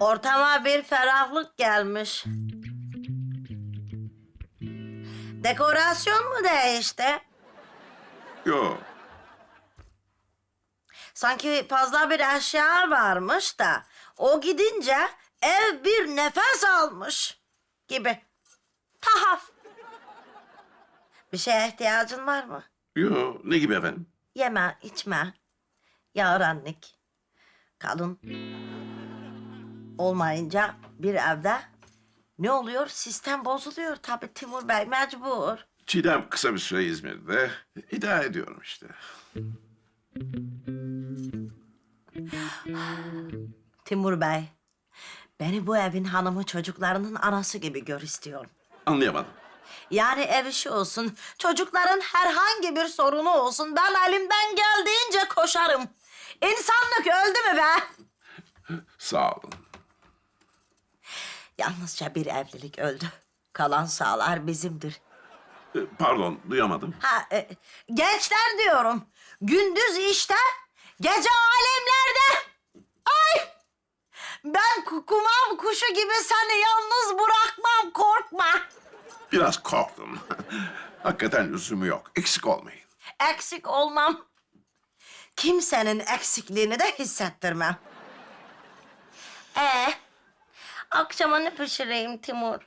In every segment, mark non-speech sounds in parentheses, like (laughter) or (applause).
Ortama bir ferahlık gelmiş. Dekorasyon mu değişti? Yo, Sanki fazla bir eşya varmış da o gidince ev bir nefes almış gibi. Tahaf. Bir şeye ihtiyacın var mı? yo. Ne gibi efendim? Yeme, içme. Yarenlik. Kadın olmayınca bir evde ne oluyor? Sistem bozuluyor tabii Timur Bey mecbur. Çiğdem kısa bir süre İzmir'de. idare ediyorum işte. Timur Bey, beni bu evin hanımı çocuklarının anası gibi gör istiyorum. Anlayamadım. Yani ev işi olsun, çocukların herhangi bir sorunu olsun. Ben elimden geldiğince koşarım. İnsanlık öldü mü be? Sağ olun. Yalnızca bir evlilik öldü. Kalan sağlar bizimdir. Ee, Pardon, duyamadım. Ha, e, gençler diyorum. Gündüz işte, gece alemlerde. Ay! Ben ku- kumam kuşu gibi seni yalnız bırakmam, korkma. Biraz korktum. (laughs) Hakikaten lüzumu yok. Eksik olmayın. Eksik olmam. Kimsenin eksikliğini de hissettirmem. Ee, akşama ne pişireyim Timur?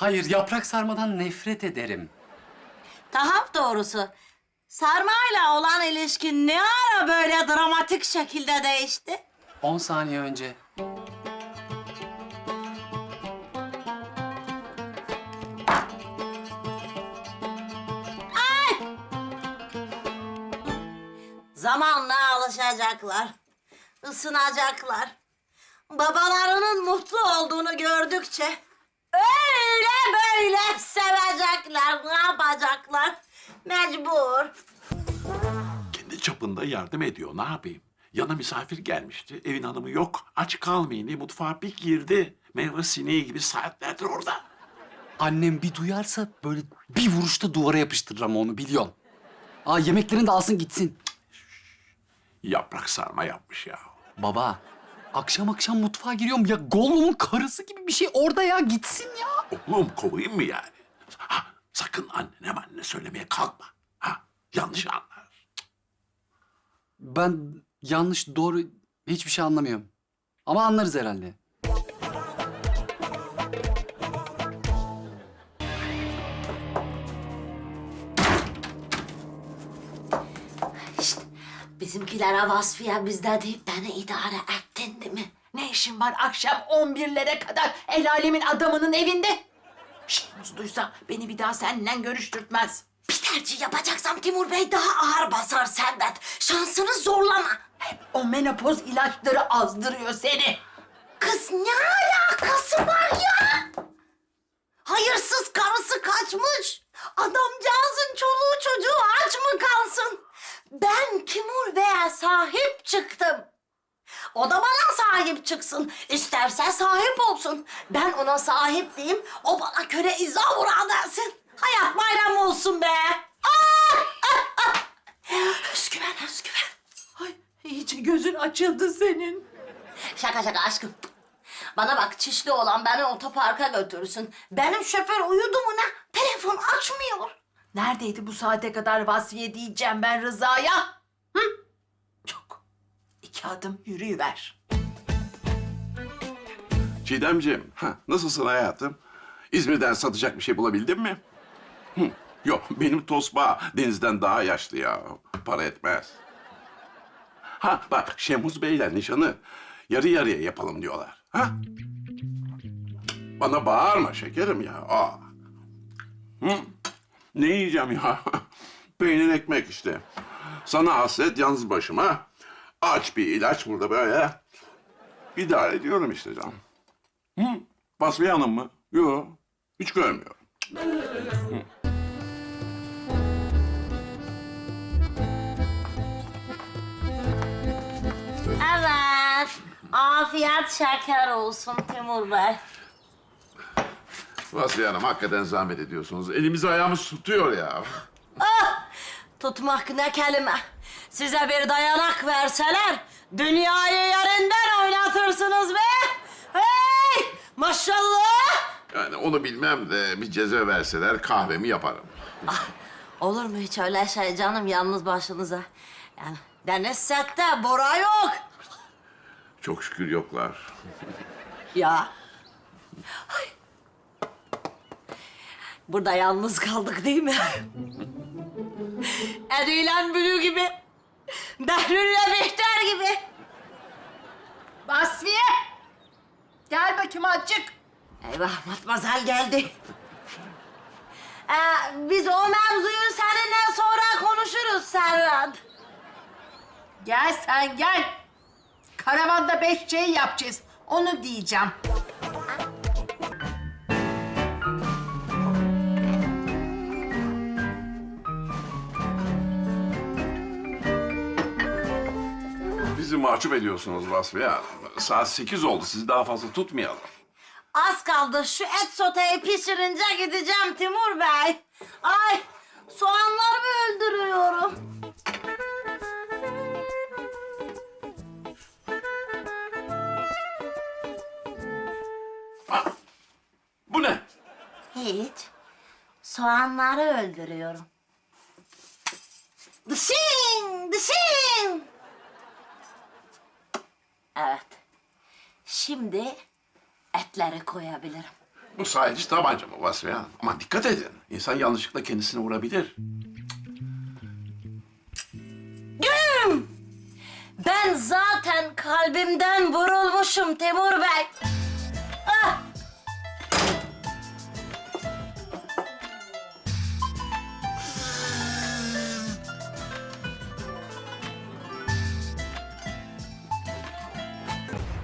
Hayır, yaprak sarmadan nefret ederim. Tahap doğrusu. Sarmayla olan ilişkin ne ara böyle dramatik şekilde değişti? 10 saniye önce. Zamanla alışacaklar. ısınacaklar. Babalarının mutlu olduğunu gördükçe öyle böyle sevecekler. Ne yapacaklar? Mecbur. Kendi çapında yardım ediyor. Ne yapayım? Yana misafir gelmişti. Evin hanımı yok. Aç kalmayın diye mutfağa bir girdi. Meyve sineği gibi saatlerdir orada. Annem bir duyarsa böyle bir vuruşta duvara yapıştırırım onu biliyorsun. Aa yemeklerini de alsın gitsin. Yaprak sarma yapmış ya. Baba, akşam akşam mutfağa giriyorum ya Gollum'un karısı gibi bir şey orada ya gitsin ya. Oğlum kovayım mı yani? Ha, sakın annene annene söylemeye kalkma. Ha, yanlış anlar. Ben yanlış doğru hiçbir şey anlamıyorum. Ama anlarız herhalde. Bizimkilere vasfiye bizde deyip beni idare ettin değil mi? Ne işin var akşam 11'lere kadar el alemin adamının evinde? Şehmus duysa beni bir daha seninle görüştürtmez. Bir tercih yapacaksam Timur Bey daha ağır basar senden. Şansını zorlama. Hep o menopoz ilaçları azdırıyor seni. Kız ne alakası var ya? Hayırsız karısı kaçmış. Adamcağızın çoluğu çocuğu aç mı kalsın? Ben Timur Bey'e sahip çıktım. O da bana sahip çıksın. İsterse sahip olsun. Ben ona sahip diyeyim, o bana köre izavura dersin. Hayat bayram olsun be. Aa! Ah, ah! Özgüven, özgüven. Ay iyice gözün açıldı senin. Şaka şaka aşkım. Bana bak çişli olan beni otoparka götürsün. Benim şoför uyudu mu ne? Telefon açmıyor. Neredeydi bu saate kadar vasfiye diyeceğim ben Rıza'ya? Hı? Çok. İki adım yürüyüver. Çiğdemciğim, ha, nasılsın hayatım? İzmir'den satacak bir şey bulabildin mi? Hı, yok, benim tosba denizden daha yaşlı ya. Para etmez. Ha bak, Şemuz Bey'le nişanı yarı yarıya yapalım diyorlar. Ha? Bana bağırma şekerim ya. Aa. Hı? Ne yiyeceğim ya? (laughs) Peynir ekmek işte. Sana hasret yalnız başıma. Aç bir ilaç burada böyle. İdare ediyorum işte canım. Hı? Basriye Hanım mı? Yok. Hiç görmüyorum. Evet. Afiyet şeker olsun Timur Bey. Basriye Hanım hakikaten zahmet ediyorsunuz. Elimizi ayağımız tutuyor ya. Ah! Tutmak ne kelime. Size bir dayanak verseler dünyayı yerinden oynatırsınız be. Hey! Maşallah! Yani onu bilmem de bir ceza verseler kahvemi yaparım. Ah, olur mu hiç öyle şey canım yalnız başınıza? Yani deniz sette Bora yok. Çok şükür yoklar. Ya. Ay. (laughs) Burada yalnız kaldık değil mi? (laughs) Edilen Bülü gibi. Behlül'le Bihter gibi. Basriye! Gel bakayım azıcık. Eyvah matmazel geldi. Ee, biz o mevzuyu seninle sonra konuşuruz Serhat. Gel sen gel. Karavanda beş şey yapacağız. Onu diyeceğim. Bizi mahcup ediyorsunuz Vasfiye Hanım. Saat sekiz oldu. Sizi daha fazla tutmayalım. Az kaldı şu et soteyi pişirince gideceğim Timur Bey. Ay soğanlarımı öldürüyorum. Bu ne? Hiç. Soğanları öldürüyorum. Evet. Şimdi etleri koyabilirim. Bu sahici tabanca mı Vasfiye Hanım? Ama dikkat edin. İnsan yanlışlıkla kendisini vurabilir. Ben zaten kalbimden vurulmuşum Timur Bey.